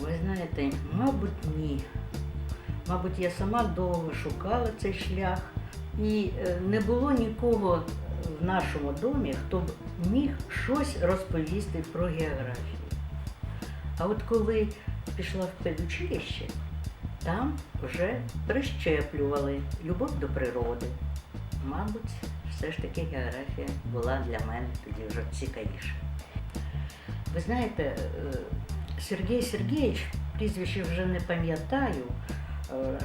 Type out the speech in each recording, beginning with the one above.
Ви знаєте, мабуть, ні. Мабуть, я сама довго шукала цей шлях, і е, не було нікого в нашому домі, хто б міг щось розповісти про географію. А от коли пішла в педучилище, там вже прищеплювали любов до природи. Мабуть, все ж таки географія була для мене тоді вже цікавіша. Ви знаєте, е, Сергій Сергійович, прізвище вже не пам'ятаю, е,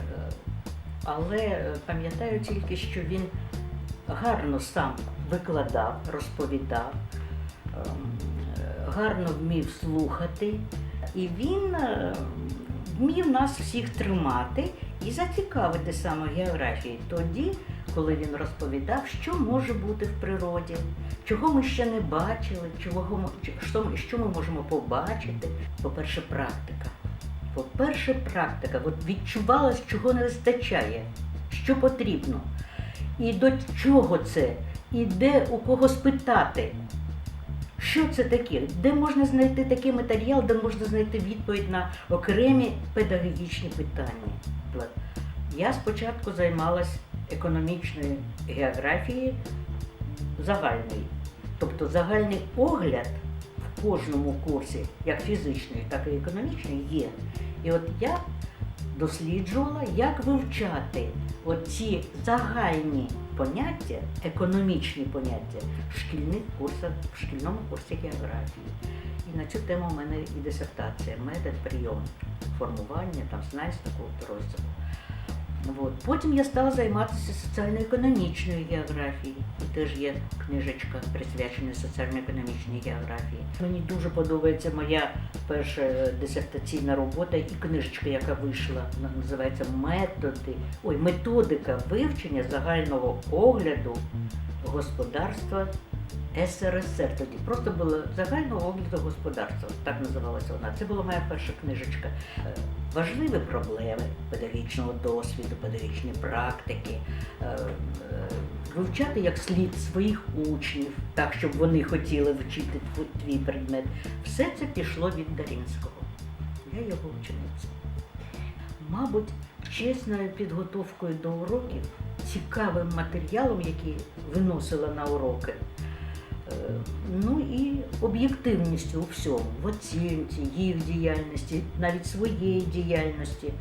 але пам'ятаю тільки, що він гарно сам викладав, розповідав, ем, гарно вмів слухати, і він е, вмів нас всіх тримати і зацікавити саме географією тоді, коли він розповідав, що може бути в природі, чого ми ще не бачили, чого ми, що, що ми можемо побачити. По-перше, практика. По-перше, практика. От відчувалось, чого не вистачає, що потрібно. І до чого це, і де у кого спитати. Що це таке? Де можна знайти такий матеріал, де можна знайти відповідь на окремі педагогічні питання? Я спочатку займалась економічною географією загальної. Тобто загальний огляд в кожному курсі, як фізичної, так і економічної, є. І от я досліджувала, як вивчати оці загальні поняття, економічні поняття в шкільних курсах, в шкільному курсі географії. І на цю тему в мене і дисертація, метод прийом формування там знань такого розділу. От. Потім я стала займатися соціально-економічною географією. Теж є книжечка присвячена соціально-економічній географії. Мені дуже подобається моя перша дисертаційна робота і книжечка, яка вийшла, називається Методи, ой, методика вивчення загального огляду господарства СРСР. Тоді просто було загального огляду господарства, так називалася вона. Це була моя перша книжечка. Е, Важливі проблеми педагогічного досвіду, педагогічної практики, е, е, вивчати як слід своїх учнів, так щоб вони хотіли вчити твій предмет. Все це пішло від Дарінського. Я його учениця. Мабуть, чесною підготовкою до уроків, цікавим матеріалом, який виносила на уроки, ну і об'єктивністю у всьому, в оцінці, їх діяльності, навіть своєї діяльності.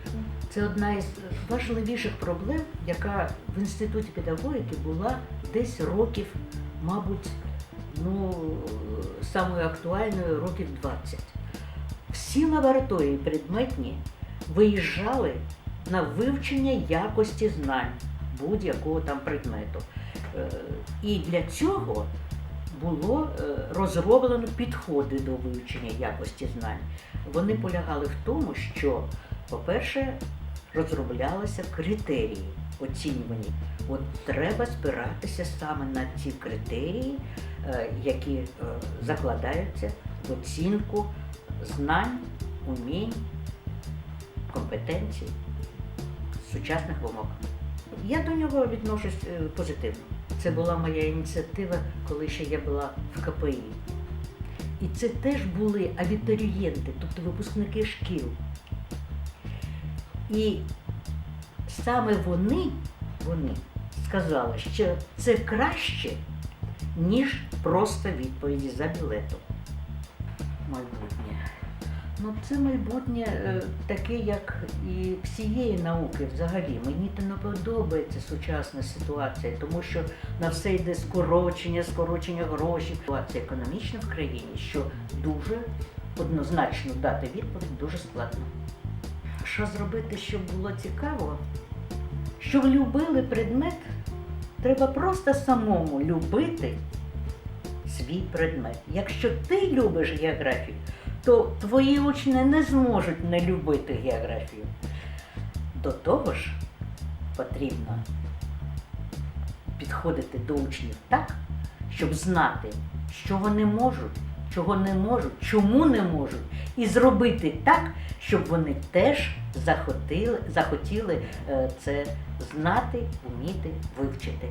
Це одна із важливіших проблем, яка в інституті педагогіки була десь років, мабуть, ну, самою актуальною років 20. Всі лабораторії предметні виїжджали на вивчення якості знань будь-якого там предмету. Е, І для цього було е, розроблено підходи до вивчення якості знань. Вони полягали в тому, що, по-перше, розроблялися критерії оцінювані. От треба спиратися саме на ці критерії, е, які е, закладаються в оцінку знань, умінь, компетенцій сучасних вимог. Я до нього відношусь позитивно. Це була моя ініціатива, коли ще я була в КПІ. І це теж були абітурієнти, тобто випускники шкіл. І саме вони, вони сказали, що це краще, ніж просто відповіді за білетом. Майбутнє. Ну, це майбутнє е, таке, як і всієї науки взагалі. Мені то не подобається сучасна ситуація, тому що на все йде скорочення, скорочення грошей. Ситуація економічна в країні, що дуже однозначно дати відповідь дуже складно. Що зробити, щоб було цікаво? Щоб любили предмет, треба просто самому любити свій предмет. Якщо ти любиш географію, то твої учні не зможуть не любити географію. До того ж, потрібно підходити до учнів так, щоб знати, що вони можуть, чого не можуть, чому не можуть, і зробити так, щоб вони теж захотіли, захотіли е, це знати, вміти, вивчити.